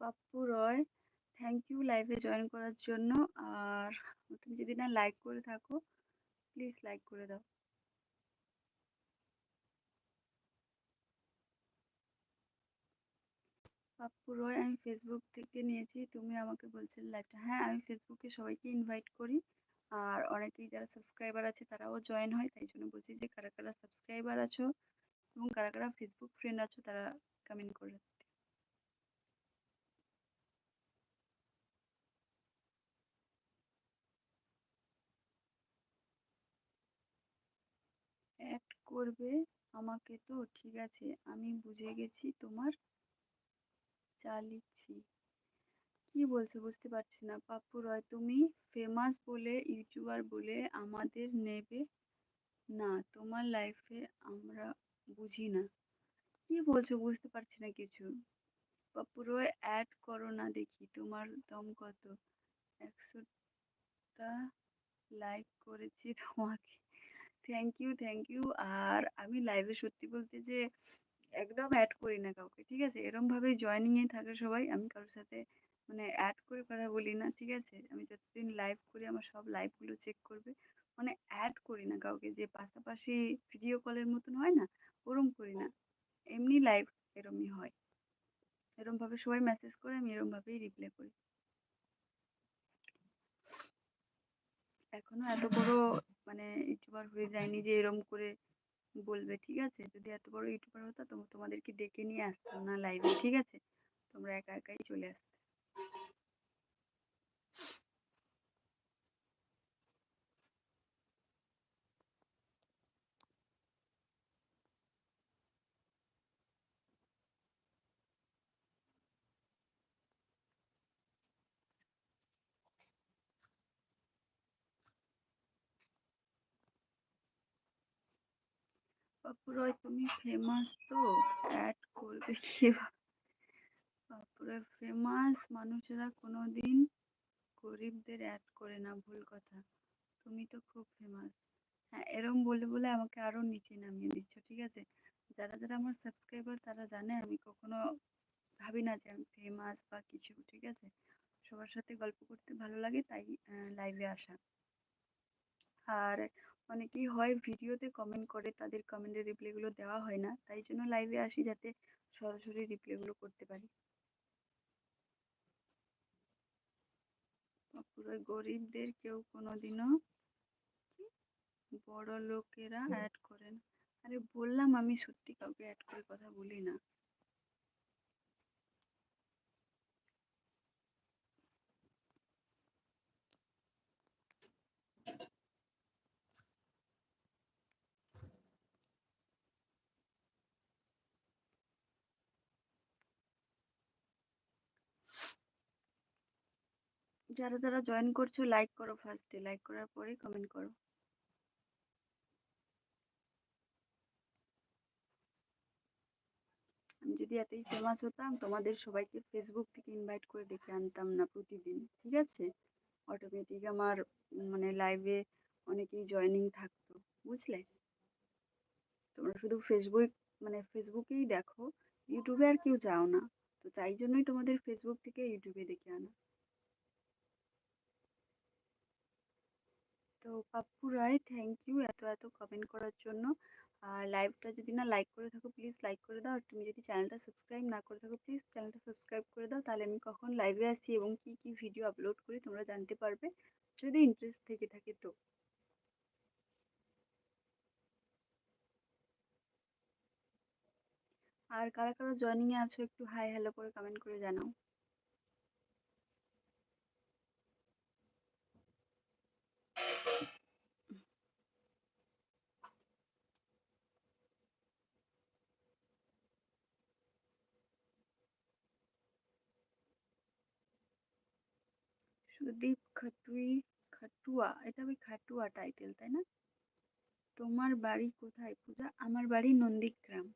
Pappu Roy thank you লাইভে join করার জন্য। আর তুমি যদি না লাইক করে থাকো প্লিজ লাইক করে দাও। পাপ্পু রয়, আমি ফেসবুক থেকে নিয়েছি, তুমি আমাকে বলছিলে লাইভটা হ্যাঁ আমি ফেসবুকে সবাইকে ইনভাইট করি। আর অনেকেই যারা সাবস্ক্রাইবার আছে, তারাও জয়েন হয়। তাই জন্য বলছি যে, কারা কারা সাবস্ক্রাইবার আছো এবং কারা কারা ফেসবুক ফ্রেন্ড আছো, তারা কমেন্ট করে অ্যাড করবে? আমাকে তো ঠিক আছে, আমি বুঝে গেছি তোমার চালিছি কি বলছো বুঝতে পারছি না। পাপ্পু রয়, তুমি ফেমাস বলে, ইউটিউবার বলে আমাদের নেবে? না, তোমার লাইফে আমরা বুঝি না। কি বলছো বুঝতে পারছি না কিছু। পাপ্পু রয় অ্যাড করো না দেখি তোমার দম কত। একশোটা লাইক করেছি তোমাকে। থ্যাংক ইউ থ্যাংক ইউ আর আমি লাইভে সত্যি বলতে যে একদম অ্যাড করি না কাউকে, ঠিক আছে? এরমভাবে জয়নিংয়ে থাকে সবাই। আমি কারোর সাথে মানে অ্যাড করে কথা বলি না, ঠিক আছে? আমি যতদিন লাইভ করি, আমার সব লাইভগুলো চেক করবে। মানে অ্যাড করি না কাউকে, যে পাশাপাশি ভিডিও কলের মতন হয় না, ওরম করি না। এমনি লাইভ এরমই হয়। এরমভাবে সবাই মেসেজ করে, আমি এরমভাবেই রিপ্লাই করি। এখনও এত বড় মানে ইউটিউবার হয়ে যায়নি যে এরম করে বলবে, ঠিক আছে, যদি এত বড় ইউটিউবার হতো, তো তোমাদেরকে ডেকে নিয়ে আসতাম না লাইভে ঠিক আছে? তোমরা একা একাই চলে আসতে। বাপুরয় তুমি ফেমাস তো অ্যাড করবে কি বাপুরে ফেমাস মানুষেরা কোনো দিন গরিবদের অ্যাড করে না, ভুল কথা। তুমি তো খুব ফেমাস হ্যাঁ এরম বলে বলে আমাকে আরও নিচে নামিয়ে দিচ্ছ, ঠিক আছে? যারা যারা আমার সাবস্ক্রাইবার তারা জানে আমি কখনো ভাবি না যে আমি ফেমাস বা কিছু, ঠিক আছে? সবার সাথে গল্প করতে ভালো লাগে, তাই লাইভে আসা। আর অনেকেই হয় ভিডিওতে কমেন্ট করে, তাদের কমেন্টের রিপ্লাইগুলো দেওয়া হয় না। তাই জন্য লাইভে আসি যাতে সরাসরি রিপ্লাইগুলো করতে পারি। গরিবদের কেউ কোনোদিনও বড় লোকেরা অ্যাড করেন আরে বললাম আমি সত্যি কাউকে অ্যাড করে কথা বলি না। যারা যারা জয়েন করছ লাইক করো ফার্স্টে লাইক করার পরে কমেন্ট করো। আমি যদি এতই ফেমাস হতাম, তোমাদের সবাইকে ফেসবুক থেকে ইনভাইট করে ডেকে আনতাম না প্রতিদিন, ঠিক আছে? অটোমেটিক আমার মানে লাইভে অনেকেই জয়নিং থাকতো, বুঝলে? তোমরা শুধু ফেসবুক মানে ফেসবুকেই দেখো ইউটিউবে আর কেউ যাও না। তো তাই জন্যই তোমাদের ফেসবুক থেকে ইউটিউবে দেখে আনা। তো পাপ্পু রায় থ্যাংক ইউ এত এত কমেন্ট করার জন্য। আর লাইভটা যদি না লাইক করে থাকো প্লিজ লাইক করে দাও। আর তুমি যদি চ্যানেলটা সাবস্ক্রাইব না করে থাকো প্লিজ চ্যানেলটা সাবস্ক্রাইব করে দাও। তাহলে আমি কখন লাইভে আসি এবং কি কি ভিডিও আপলোড করি, তোমরা জানতে পারবে। যদি ইন্টারেস্ট থেকে থাকে তো। আর কারা কারা জয়নিংয়ে আছো, একটু হাই হ্যালো করে কমেন্ট করে জানাও। সুদীপ খাটুই, খাটুয়া, এটা ওই খাটুয়া টাইটেল তাই না? তোমার বাড়ি কোথায়? পূজা, আমার বাড়ি নন্দীগ্রাম।